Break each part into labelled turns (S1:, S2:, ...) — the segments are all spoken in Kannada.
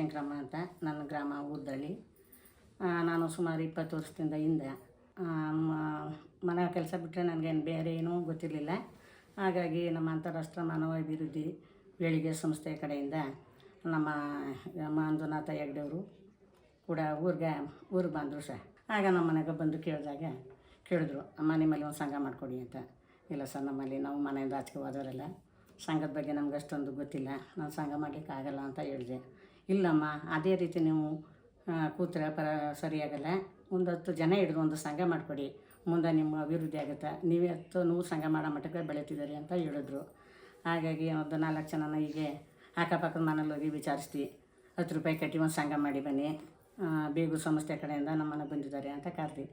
S1: ಶಿವಶಂಕರಮ್ಮ ಅಂತ ನನ್ನ ಗ್ರಾಮ ಊದಳ್ಳಿ ನಾನು ಸುಮಾರು ಇಪ್ಪತ್ತು ವರ್ಷದಿಂದ ಹಿಂದೆ ಮನೆ ಕೆಲಸ ಬಿಟ್ಟರೆ ನನಗೇನು ಬೇರೆ ಏನೂ ಗೊತ್ತಿರಲಿಲ್ಲ. ಹಾಗಾಗಿ ನಮ್ಮ ಅಂತಾರಾಷ್ಟ್ರ ಮಾನವ ಅಭಿವೃದ್ಧಿ ಬೆಳಿಗ್ಗೆ ಸಂಸ್ಥೆ ಕಡೆಯಿಂದ ನಮ್ಮ ಮಂಜುನಾಥ ಹೆಗ್ಡೆಯವರು ಕೂಡ ಊರಿಗೆ ಊರಿಗೆ ಬಂದರು ಸರ್. ಆಗ ನಮ್ಮ ಮನೆಗೆ ಬಂದು ಕೇಳಿದಾಗ ಕೇಳಿದ್ರು, ಅಮ್ಮ, ನಿಮ್ಮಲ್ಲಿ ಒಂದು ಸಂಘ ಮಾಡಿಕೊಡಿ ಅಂತ. ಇಲ್ಲ ಸರ್, ನಮ್ಮಲ್ಲಿ ನಾವು ಮನೆಯಿಂದ ಆಚೆಗೆ ಹೋದವರೆಲ್ಲ. ಸಂಘದ ಬಗ್ಗೆ ನಮ್ಗೆ ಅಷ್ಟೊಂದು ಗೊತ್ತಿಲ್ಲ. ನಾನು ಸಂಘ ಮಾಡಲಿಕ್ಕೆ ಆಗಲ್ಲ ಅಂತ ಹೇಳಿದೆ. ಇಲ್ಲಮ್ಮ, ಅದೇ ರೀತಿ ನೀವು ಕೂತ್ರೆ ಪರ, ಸರಿಯಾಗಲ್ಲ. ಒಂದು ಹತ್ತು ಜನ ಹಿಡಿದು ಒಂದು ಸಂಘ ಮಾಡಿಕೊಡಿ. ಮುಂದೆ ನಿಮ್ಮ ಅಭಿವೃದ್ಧಿ ಆಗುತ್ತೆ. ನೀವೇ ಹತ್ತು ನೂರು ಸಂಘ ಮಾಡೋ ಮಟ್ಟಕ್ಕೆ ಬೆಳೀತಿದ್ದೀರಿ ಅಂತ ಹೇಳಿದ್ರು. ಹಾಗಾಗಿ ಒಂದು ನಾಲ್ಕು ಜನನ ಹೀಗೆ ಅಕ್ಕಪಕ್ಕದ ಮನೇಲಿ ಹೋಗಿ ವಿಚಾರಿಸ್ತೀವಿ. ಹತ್ತು ರೂಪಾಯಿ ಕಟ್ಟಿ ಒಂದು ಸಂಘ ಮಾಡಿ ಬನ್ನಿ. ಬೀಗು ಸಂಸ್ಥೆ ಕಡೆಯಿಂದ ನಮ್ಮನ್ನು ಬಂದಿದ್ದಾರೆ ಅಂತ ಕರೆದಿ.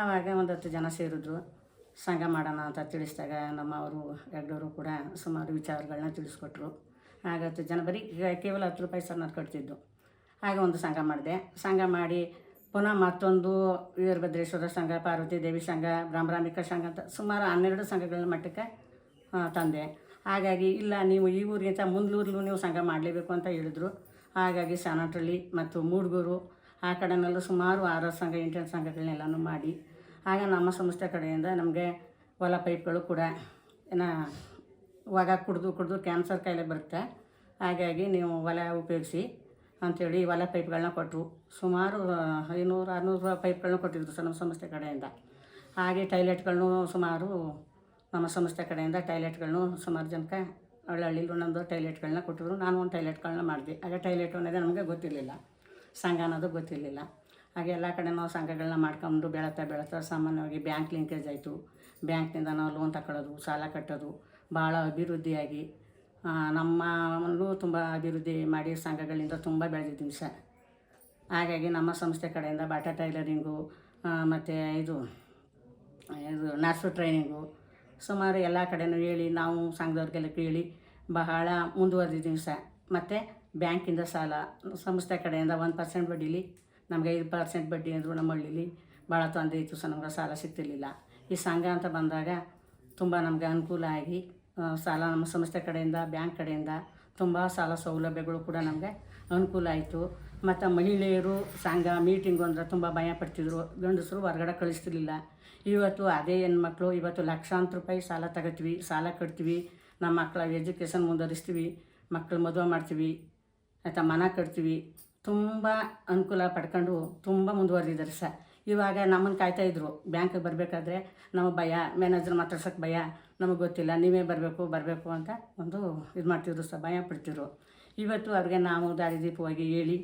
S1: ಆವಾಗ ಒಂದು ಹತ್ತು ಜನ ಸೇರಿದ್ರು. ಸಂಘ ಮಾಡೋಣ ಅಂತ ತಿಳಿಸಿದಾಗ ನಮ್ಮವರು ಎರಡವರು ಕೂಡ ಸುಮಾರು ವಿಚಾರಗಳನ್ನ ತಿಳಿಸ್ಕೊಟ್ರು. ಆಗ ಹತ್ತು ಜನ ಬರೀ ಕೇವಲ ಹತ್ತು ರೂಪಾಯಿ ನಾನು ಕಟ್ತಿದ್ದು. ಹಾಗೆ ಒಂದು ಸಂಘ ಮಾಡಿದೆ. ಸಂಘ ಮಾಡಿ ಪುನಃ ಮತ್ತೊಂದು ವೀರಭದ್ರೇಶ್ವರ ಸಂಘ, ಪಾರ್ವತಿ ದೇವಿ ಸಂಘ ಬ್ರಾಹ್ಮಿಕ ಸಂಘ ಅಂತ ಸುಮಾರು ಹನ್ನೆರಡು ಸಂಘಗಳ ಮಟ್ಟಕ್ಕೆ ತಂದೆ. ಹಾಗಾಗಿ ಇಲ್ಲ, ನೀವು ಈ ಊರಿಗಿಂತ ಮುಂದ್ಲೂರ್ಲೂ ನೀವು ಸಂಘ ಮಾಡಲೇಬೇಕು ಅಂತ ಹೇಳಿದ್ರು. ಹಾಗಾಗಿ ಸಾನಟಳ್ಳಿ ಮತ್ತು ಮೂಡ್ಗೂರು, ಆ ಕಡೆನಲ್ಲೂ ಸುಮಾರು ಆರು ಸಂಘ, ಎಂಟು ಸಂಘಗಳನ್ನೆಲ್ಲನೂ ಮಾಡಿ. ಆಗ ನಮ್ಮ ಸಂಸ್ಥೆ ಕಡೆಯಿಂದ ನಮಗೆ ಹೊಲ ಪೈಪ್ಗಳು ಕೂಡ, ಏನೋ ಇವಾಗ ಕುಡಿದು ಕುಡಿದು ಕ್ಯಾನ್ಸರ್ ಕಾಯಿಲೆ ಬರುತ್ತೆ. ಹಾಗಾಗಿ ನೀವು ಒಲೆ ಉಪಯೋಗಿಸಿ ಅಂಥೇಳಿ ಒಲೆ ಪೈಪ್ಗಳನ್ನ ಕೊಟ್ಟರು ಸುಮಾರು ಐನೂರು, ಆರುನೂರು ಪೈಪ್ಗಳನ್ನ ಕೊಟ್ಟಿದ್ರು ಸರ್ ನಮ್ಮ ಸಂಸ್ಥೆ ಕಡೆಯಿಂದ. ಹಾಗೆ ಟಾಯ್ಲೆಟ್ಗಳನ್ನೂ ಸುಮಾರು ನಮ್ಮ ಸಂಸ್ಥೆ ಕಡೆಯಿಂದ ಟೈಲೆಟ್ಗಳನ್ನು ಸುಮಾರು ಜನಕ್ಕೆ ಹಳ್ಳಿಗಳು ಒಂದೊಂದು ಟೈಲೆಟ್ಗಳನ್ನ ಕೊಟ್ಟಿದ್ರು. ನಾನು ಒಂದು ಟೈಲೆಟ್ಗಳನ್ನ ಮಾಡಿದೆ. ಹಾಗೆ ಟೈಲೆಟ್ ಅನ್ನೋದೇ ನಮಗೆ ಗೊತ್ತಿರಲಿಲ್ಲ. ಸಂಘ ಅನ್ನೋದು ಗೊತ್ತಿರಲಿಲ್ಲ. ಹಾಗೆ ಎಲ್ಲ ಕಡೆ ನಾವು ಸಂಘಗಳನ್ನ ಮಾಡ್ಕೊಂಡು ಬೆಳೀತಾ ಬೆಳತಾ ಸಾಮಾನ್ಯವಾಗಿ ಬ್ಯಾಂಕ್ ಲಿಂಕೇಜ್ ಆಯಿತು. ಬ್ಯಾಂಕ್ನಿಂದ ನಾವು ಲೋನ್ ತಗೊಳ್ಳೋದು ಸಾಲ ಕಟ್ಟೋದು, ಭಾಳ ಅಭಿವೃದ್ಧಿಯಾಗಿ ನಮ್ಮನ್ನು ತುಂಬ ಅಭಿವೃದ್ಧಿ ಮಾಡಿ ಸಂಘಗಳಿಂದ ತುಂಬ ಬೆಳೆದಿದ್ದೀವಿ ಸರ್. ಹಾಗಾಗಿ ನಮ್ಮ ಸಂಸ್ಥೆ ಕಡೆಯಿಂದ ಬಾಟಾ ಟೈಲರಿಂಗು ಮತ್ತು ಇದು ಇದು ನರ್ಸು ಟ್ರೈನಿಂಗು ಸುಮಾರು ಎಲ್ಲ ಕಡೆನೂ ಹೇಳಿ ನಾವು ಸಂಘದವ್ರಿಗೆಲ್ಲ ಕೇಳಿ ಬಹಳ ಮುಂದುವರೆದಿದ್ದೀವಿ ಸರ್. ಮತ್ತು ಬ್ಯಾಂಕಿಂದ ಸಾಲ, ಸಂಸ್ಥೆ ಕಡೆಯಿಂದ ಒಂದು ಪರ್ಸೆಂಟ್ ಬಡ್ಡಿಲಿ, ನಮಗೆ ಐದು ಪರ್ಸೆಂಟ್ ಬಡ್ಡಿ ಅಂದರು ನಮ್ಮ ಹಳ್ಳೀಲಿ ಭಾಳ ತೊಂದರೆ ಇತ್ತು ಸರ್, ನಮ್ಗೆ ಸಾಲ ಸಿಗ್ತಿರ್ಲಿಲ್ಲ. ಈ ಸಂಘ ಅಂತ ಬಂದಾಗ ತುಂಬ ನಮಗೆ ಅನುಕೂಲ ಆಗಿ ಸಾಲ ನಮ್ಮ ಸಂಸ್ಥೆ ಕಡೆಯಿಂದ, ಬ್ಯಾಂಕ್ ಕಡೆಯಿಂದ ತುಂಬ ಸಾಲ ಸೌಲಭ್ಯಗಳು ಕೂಡ ನಮಗೆ ಅನುಕೂಲ ಆಯಿತು. ಮತ್ತು ಮಹಿಳೆಯರು ಸಂಘ ಮೀಟಿಂಗು ಅಂದರೆ ತುಂಬ ಭಯ ಪಡ್ತಿದ್ರು. ಗಂಡಸರು ಹೊರಗಡೆ ಕಳಿಸ್ತಿರ್ಲಿಲ್ಲ. ಇವತ್ತು ಅದೇ ಹೆಣ್ಮಕ್ಳು, ಇವತ್ತು ಲಕ್ಷಾಂತರ ರೂಪಾಯಿ ಸಾಲ ತಗೋತೀವಿ, ಸಾಲ ಕಟ್ತೀವಿ. ನಮ್ಮ ಮಕ್ಕಳ ಎಜುಕೇಷನ್ ಮುಂದುವರಿಸ್ತೀವಿ, ಮಕ್ಕಳು ಮದುವೆ ಮಾಡ್ತೀವಿ, ಆಯಿತಾ ಮನ ಕಟ್ತೀವಿ. ತುಂಬ ಅನುಕೂಲ ಪಡ್ಕೊಂಡು ತುಂಬ ಮುಂದುವರೆದಿದ್ದಾರೆ ಸರ್. ಇವಾಗ ನಮ್ಮನ್ನು ಕಾಯ್ತಾ ಇದ್ರು. ಬ್ಯಾಂಕಿಗೆ ಬರಬೇಕಾದ್ರೆ ನಮಗೆ ಭಯ ಮ್ಯಾನೇಜರ್ ಮಾತಾಡ್ಸೋಕ್ಕೆ ಭಯ, ನಮಗೆ ಗೊತ್ತಿಲ್ಲ, ನೀವೇ ಬರಬೇಕು ಬರಬೇಕು ಅಂತ ಒಂದು ಇದು ಮಾಡ್ತಿದ್ರು ಸ ಭಯ ಪಡ್ತಿದ್ರು. ಇವತ್ತು ಅವ್ರಿಗೆ ನಾವು ದಾರಿದೀಪವಾಗಿ ಹೇಳಿ,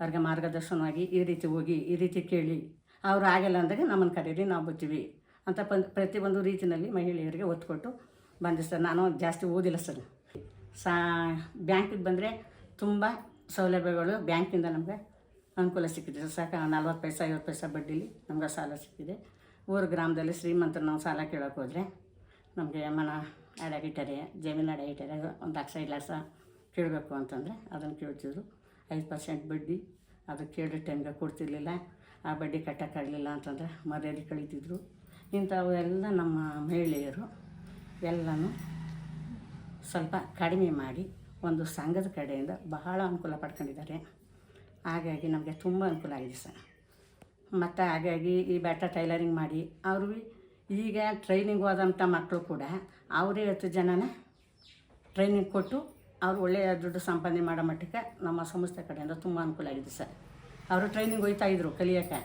S1: ಅವ್ರಿಗೆ ಮಾರ್ಗದರ್ಶನವಾಗಿ ಈ ರೀತಿ ಹೋಗಿ, ಈ ರೀತಿ ಕೇಳಿ. ಅವ್ರು ಆಗಿಲ್ಲ ಅಂದಾಗ ನಮ್ಮನ್ನು ಕರೀರಿ, ನಾವು ಬರ್ತೀವಿ ಅಂತ ಪ್ರತಿ ಪ್ರತಿಯೊಂದು ರೀತಿಯಲ್ಲಿ ಮಹಿಳೆಯರಿಗೆ ಒತ್ತು ಕೊಟ್ಟು ಬಂದೆ ಸರ್. ನಾನು ಜಾಸ್ತಿ ಓದಿಲ್ಲ ಸರ್. ಸಾ, ಬ್ಯಾಂಕಿಗೆ ಬಂದರೆ ತುಂಬ ಸೌಲಭ್ಯಗಳು ಬ್ಯಾಂಕಿಂದ ನಮಗೆ ಅನುಕೂಲ ಸಿಕ್ಕಿದೆ ಸಾಕ ನಲ್ವತ್ತು ಪೈಸೆ, ಐವತ್ತು ಪೈಸೆ ಬಡ್ಡಿಲಿ ನಮ್ಗೆ ಸಾಲ ಸಿಕ್ಕಿದೆ. ಊರು ಗ್ರಾಮದಲ್ಲಿ ಶ್ರೀಮಂತರು ನಾವು ಸಾಲ ಕೇಳೋಕೆ ಹೋದರೆ ನಮಗೆ ಮನ ಅಡಗಿಟ್ಟಾರೆ ಜಮೀನು ಅಡಗಿಟ್ಟಾರೆ ಒಂದು ಲಕ್ಷ, ಐದು ಲಕ್ಷ ಕೇಳಬೇಕು ಅಂತಂದರೆ ಅದನ್ನು ಕೇಳ್ತಿದ್ರು. ಐದು ಪರ್ಸೆಂಟ್ ಬಡ್ಡಿ ಅದು ಕೇಳಿದ ಟೈಮ್ಗೆ ಕೊಡ್ತಿರ್ಲಿಲ್ಲ. ಆ ಬಡ್ಡಿ ಕಟ್ಟೋಕ್ಕಾಗಲಿಲ್ಲ ಅಂತಂದರೆ ಮರ್ಯಾದೆ ಕಳೀತಿದ್ರು. ಇಂಥವು ಎಲ್ಲ ನಮ್ಮ ಮಹಿಳೆಯರು ಎಲ್ಲನೂ ಸ್ವಲ್ಪ ಕಡಿಮೆ ಮಾಡಿ ಒಂದು ಸಂಘದ ಕಡೆಯಿಂದ ಬಹಳ ಅನುಕೂಲ ಪಡ್ಕೊಂಡಿದ್ದಾರೆ. ಹಾಗಾಗಿ ನಮಗೆ ತುಂಬ ಅನುಕೂಲ ಆಗಿದೆ ಸರ್. ಮತ್ತು ಹಾಗಾಗಿ ಈ ಬೆಟ್ಟ ಟೈಲರಿಂಗ್ ಮಾಡಿ, ಅವರು ಈಗ ಟ್ರೈನಿಂಗ್ ಹೋದಂಥ ಮಕ್ಕಳು ಕೂಡ ಅವರೇ ಹತ್ತು ಜನನ ಟ್ರೈನಿಂಗ್ ಕೊಟ್ಟು ಅವ್ರು ಒಳ್ಳೆಯ ದುಡ್ಡು ಸಂಪಾದನೆ ಮಾಡೋ ಮಟ್ಟಕ್ಕೆ ನಮ್ಮ ಸಂಸ್ಥೆ ಕಡೆಯಿಂದ ತುಂಬ ಅನುಕೂಲ ಆಗಿದೆ ಸರ್. ಅವರು ಟ್ರೈನಿಂಗ್ ಹೋಗ್ತಾ ಇದ್ರು ಕಲಿಯೋಕ್ಕೆ.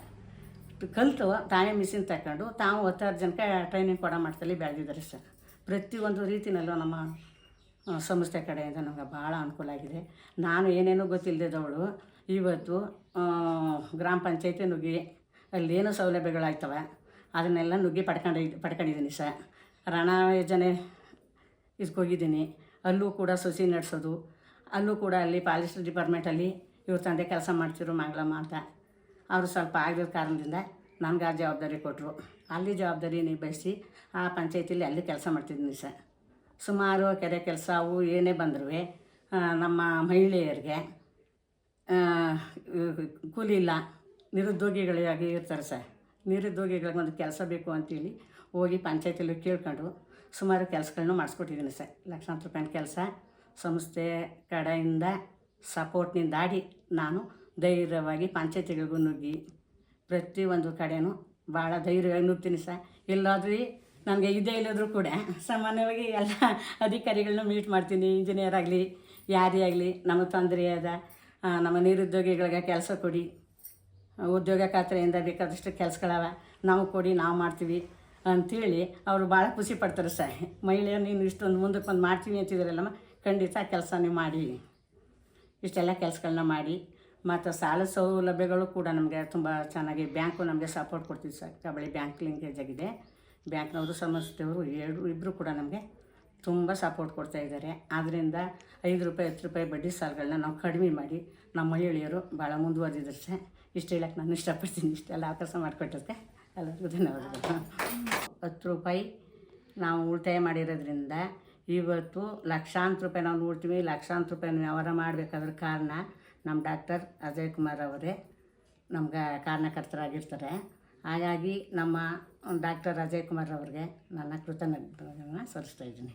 S1: ಕಲಿತು ತಾವೇ ಮಿಷಿನ್ ತಗೊಂಡು ತಾವು ಹತ್ತಾರು ಜನಕ್ಕೆ ಟ್ರೈನಿಂಗ್ ಕೊಡೋ ಮಟ್ಟದಲ್ಲಿ ಬೆಳೆದಿದ್ದಾರೆ ಸರ್. ಪ್ರತಿಯೊಂದು ರೀತಿಯಲ್ಲೂ ನಮ್ಮ ಸಂಸ್ಥೆ ಕಡೆಯಿಂದ ನಮಗೆ ಭಾಳ ಅನುಕೂಲ ಆಗಿದೆ. ನಾನು ಏನೇನೂ ಗೊತ್ತಿಲ್ಲದವಳು ಇವತ್ತು ಗ್ರಾಮ ಪಂಚಾಯತಿ ನುಗ್ಗಿ ಅಲ್ಲೇನು ಸೌಲಭ್ಯಗಳಾಗ್ತವೆ ಅದನ್ನೆಲ್ಲ ನುಗ್ಗಿ ಪಡ್ಕೊಂಡು, ಪಡ್ಕೊಂಡಿದ್ದೀನಿ ಸರ್. ರಣ ಯೋಜನೆ ಇಸ್ಕೋಗಿದ್ದೀನಿ. ಅಲ್ಲೂ ಕೂಡ ಸಸಿ ನಡೆಸೋದು. ಅಲ್ಲೂ ಕೂಡ ಅಲ್ಲಿ ಪಾಲಿಸ್ ಡಿಪಾರ್ಟ್ಮೆಂಟಲ್ಲಿ ಇವ್ರ ತಂದೆ ಕೆಲಸ ಮಾಡ್ತಿದ್ರು ಮಂಗಳಮ್ಮ ಅಂತ. ಅವರು ಸ್ವಲ್ಪ ಆಗಿರೋ ಕಾರಣದಿಂದ ನನಗೆ ಆ ಜವಾಬ್ದಾರಿ ಕೊಟ್ಟರು ಅಲ್ಲಿ ಜವಾಬ್ದಾರಿ ನಿಭಾಯಿಸಿ ಆ ಪಂಚಾಯತಿಲಿ ಅಲ್ಲಿ ಕೆಲಸ ಮಾಡ್ತಿದ್ದೀನಿ ಸರ್. ಸುಮಾರು ಕೆರೆ ಕೆಲಸ ಅವು ಏನೇ ಬಂದರೂ ನಮ್ಮ ಮಹಿಳೆಯರಿಗೆ ಕೂಲಿ ಇಲ್ಲ ನಿರುದ್ಯೋಗಿಗಳಾಗಿ ಇರ್ತಾರೆ ಸರ್. ನಿರುದ್ಯೋಗಿಗಳಿಗೆ ಒಂದು ಕೆಲಸ ಬೇಕು ಅಂತೇಳಿ ಹೋಗಿ ಪಂಚಾಯತಿಯಲ್ಲಿ ಕೇಳ್ಕೊಂಡು ಸುಮಾರು ಕೆಲಸಗಳನ್ನೂ ಮಾಡಿಸ್ಕೊಟ್ಟಿದ್ದೀನಿ ಸರ್. ಲಕ್ಷಾಂತರ ರೂಪಾಯಿ ಕೆಲಸ, ಸಂಸ್ಥೆ ಕಡೆಯಿಂದ ಸಪೋರ್ಟ್ನಿಂದಾಡಿ ನಾನು ಧೈರ್ಯವಾಗಿ ಪಂಚಾಯತಿಗಳಿಗೂ ನುಗ್ಗಿ ಪ್ರತಿಯೊಂದು ಕಡೆಯೂ ಭಾಳ ಧೈರ್ಯವಾಗಿ ನುಗ್ತೀನಿ ಸರ್. ಎಲ್ಲಾದ್ರೂ ನನಗೆ ಇದೇ ಇಲ್ಲದ್ರೂ ಕೂಡ ಸಾಮಾನ್ಯವಾಗಿ ಎಲ್ಲ ಅಧಿಕಾರಿಗಳನ್ನ ಮೀಟ್ ಮಾಡ್ತೀನಿ. ಇಂಜಿನಿಯರ್ ಆಗಲಿ, ಯಾರೇ ಆಗಲಿ, ನಮಗೆ ತೊಂದರೆ ಅದ. ನಮ್ಮ ನಿರುದ್ಯೋಗಿಗಳಿಗೆ ಕೆಲಸ ಕೊಡಿ. ಉದ್ಯೋಗ ಖಾತ್ರಿಯಿಂದ ಬೇಕಾದಷ್ಟು ಕೆಲಸಗಳವ, ನಾವು ಕೊಡಿ, ನಾವು ಮಾಡ್ತೀವಿ ಅಂಥೇಳಿ ಅವರು ಭಾಳ ಖುಷಿ ಪಡ್ತಾರೆ ಸರ್. ಮಹಿಳೆಯರು, ನೀನು ಇಷ್ಟೊಂದು ಮುಂದಕ್ಕೆ ಬಂದು ಮಾಡ್ತೀನಿ ಅಂತಿದ್ರಲ್ಲಮ್ಮ, ಖಂಡಿತ ಕೆಲಸ ನೀವು ಮಾಡಿ. ಇಷ್ಟೆಲ್ಲ ಕೆಲಸಗಳನ್ನ ಮಾಡಿ. ಮತ್ತು ಸಾಲ ಸೌಲಭ್ಯಗಳು ಕೂಡ ನಮಗೆ ತುಂಬ ಚೆನ್ನಾಗಿ ಬ್ಯಾಂಕು ನಮಗೆ ಸಪೋರ್ಟ್ ಕೊಡ್ತೀವಿ ಸರ್. ಕಬಳಿ ಬ್ಯಾಂಕ್ ಲಿಂಕೇಜ್ ಆಗಿದೆ. ಬ್ಯಾಂಕ್ನವರು, ಸಂಸ್ಥೆಯವರು, ಎರಡು ಇಬ್ಬರು ಕೂಡ ನಮಗೆ ತುಂಬ ಸಪೋರ್ಟ್ ಕೊಡ್ತಾ ಇದ್ದಾರೆ. ಆದ್ದರಿಂದ ಐದು ರೂಪಾಯಿ, ಹತ್ತು ರೂಪಾಯಿ ಬಡ್ಡಿ ಸಾಲಗಳನ್ನ ನಾವು ಕಡಿಮೆ ಮಾಡಿ ನಮ್ಮ ಮಹಿಳೆಯರು ಭಾಳ ಮುಂದುವರೆದಿದ್ದಾರೆ ಸರ್ ಇಷ್ಟು ಹೇಳಕ್ಕೆ ನಾನು ಇಷ್ಟಪಡ್ತೀನಿ. ಇಷ್ಟೆಲ್ಲ ಅವಕಾಶ ಮಾಡಿಕೊಟ್ಟಕ್ಕೆ ಎಲ್ಲರಿಗೂ ಧನ್ಯವಾದಗಳು. ಹತ್ತು ರೂಪಾಯಿ ನಾವು ಉಳಿತಾಯ ಮಾಡಿರೋದ್ರಿಂದ ಇವತ್ತು ಲಕ್ಷಾಂತರ ರೂಪಾಯಿ ನಾವು ನೋಡ್ತೀವಿ. ಲಕ್ಷಾಂತರ ರೂಪಾಯಿ ವ್ಯವಹಾರ ಮಾಡಬೇಕಾದ್ರ ಕಾರಣ ನಮ್ಮ ಡಾಕ್ಟರ್ ಅಜಯ್ ಕುಮಾರ್ ಅವರೇ ನಮ್ಗೆ ಕಾರಣಕರ್ತರಾಗಿರ್ತಾರೆ. ಹಾಗಾಗಿ ನಮ್ಮ ಡಾಕ್ಟರ್ ಅಜಯ್ ಕುಮಾರ್ ಅವ್ರಿಗೆ ನನ್ನ ಕೃತಜ್ಞತೆಗಳನ್ನು ಸಲ್ಲಿಸ್ತಾ ಇದ್ದೀನಿ.